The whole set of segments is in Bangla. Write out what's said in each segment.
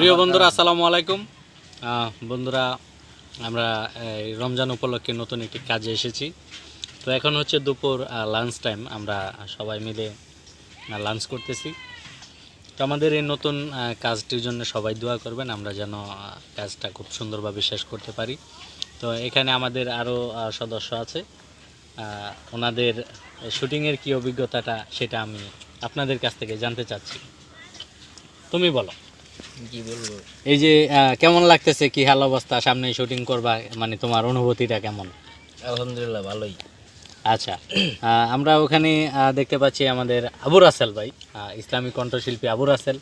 প্রিয় বন্ধুরা, আসসালামু আলাইকুম। বন্ধুরা, আমরা রমজান উপলক্ষে নতুন একটি কাজে এসেছি। তো এখন হচ্ছে দুপুর লাঞ্চ টাইম আমরা সবাই মিলে লাঞ্চ করতেছি। তো আমাদের এই নতুন কাজটির জন্য সবাই দোয়া করবেন, আমরা যেন কাজটা খুব সুন্দরভাবে শেষ করতে পারি। তো এখানে আমাদের আরও সদস্য আছে। ওনাদের শুটিংয়ের কি অভিজ্ঞতাটা সেটা আমি আপনাদের কাছ থেকে জানতে চাচ্ছি। তুমি বলো। এই যে কেমন লাগতেছে? কি হাল অবস্থা? সামনে শুটিং করবা? মানে তোমার অনুভূতিটা কেমন? আলহামদুলিল্লাহ ভালোই। আচ্ছা আমরা ওখানে দেখতে পাচ্ছি আমাদের আবু রাসেল ভাই আহ, ইসলামী কণ্ঠশিল্পী আবু রাসেল।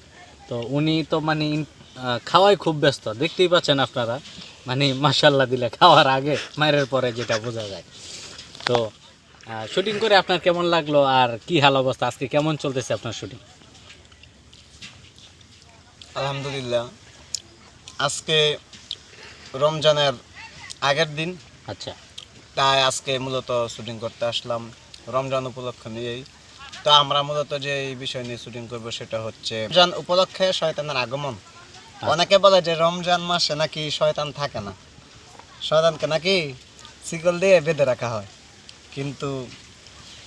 তো উনি তো মানে খাওয়ায় খুব ব্যস্ত। দেখতেই পাচ্ছেন আপনারা। মানে মাসাল্লাহ দিলে খাওয়ার আগে মায়ের পরে যেটা বোঝা যায়। তো শুটিং করে আপনার কেমন লাগল? আর কি হাল অবস্থা? আজকে কেমন চলতেছে আপনার শুটিং আলহামদুলিল্লাহ। আজকে রমজানের আগের দিন। আচ্ছা। তাই আজকে মূলত শুটিং করতে আসলাম রমজান উপলক্ষ নিয়েই। তো আমরা মূলত যে এই বিষয় নিয়ে শুটিং করব সেটা হচ্ছে রমজান উপলক্ষে শয়তানের আগমন। অনেকে বলে যে রমজান মাসে নাকি শয়তান থাকে না। শয়তানকে নাকি শিকল দিয়ে বেঁধে রাখা হয়। কিন্তু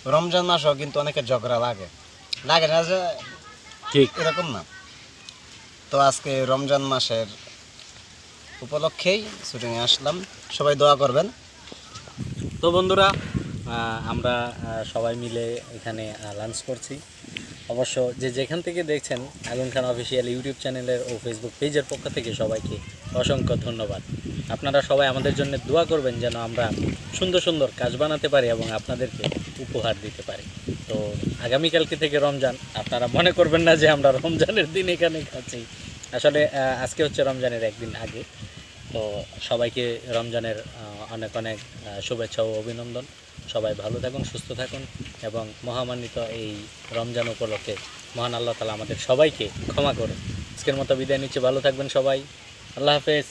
রমজান মাসও কিন্তু অনেকে ঝগড়া লাগে। লাগে না যে ঠিক। এরকম না। তো আজকে রমজান মাসের উপলক্ষেই শুটিংয়ে আসলাম। সবাই দোয়া করবেন। তো বন্ধুরা আমরা সবাই মিলে এখানে লাঞ্চ করছি। অবশ্য যে যেখান থেকে দেখছেন আগুন খান অফিসিয়াল ইউটিউব চ্যানেলের ও ফেসবুক পেজের পক্ষ থেকে সবাইকে অসংখ্য ধন্যবাদ। আপনারা সবাই আমাদের জন্য দোয়া করবেন যেন আমরা সুন্দর সুন্দর কাজ বানাতে পারি এবং আপনাদেরকে উপহার দিতে পারি। তো আগামীকালকে থেকে রমজান। আপনারা মনে করবেন না যে আমরা রমজানের দিন এখানে খাচ্ছি। আসলে আজকে হচ্ছে রমজানের একদিন আগে। তো সবাইকে রমজানের অনেক অনেক শুভেচ্ছা ও অভিনন্দন। সবাই ভালো থাকুন, সুস্থ থাকুন এবং মহামান্বিত এই রমজান উপলক্ষে মহান আল্লাহ তালা আমাদের সবাইকে ক্ষমা করুন। আজকের মতো বিদায় নিচ্ছে। ভালো থাকবেন সবাই। আল্লাহ হাফেজ।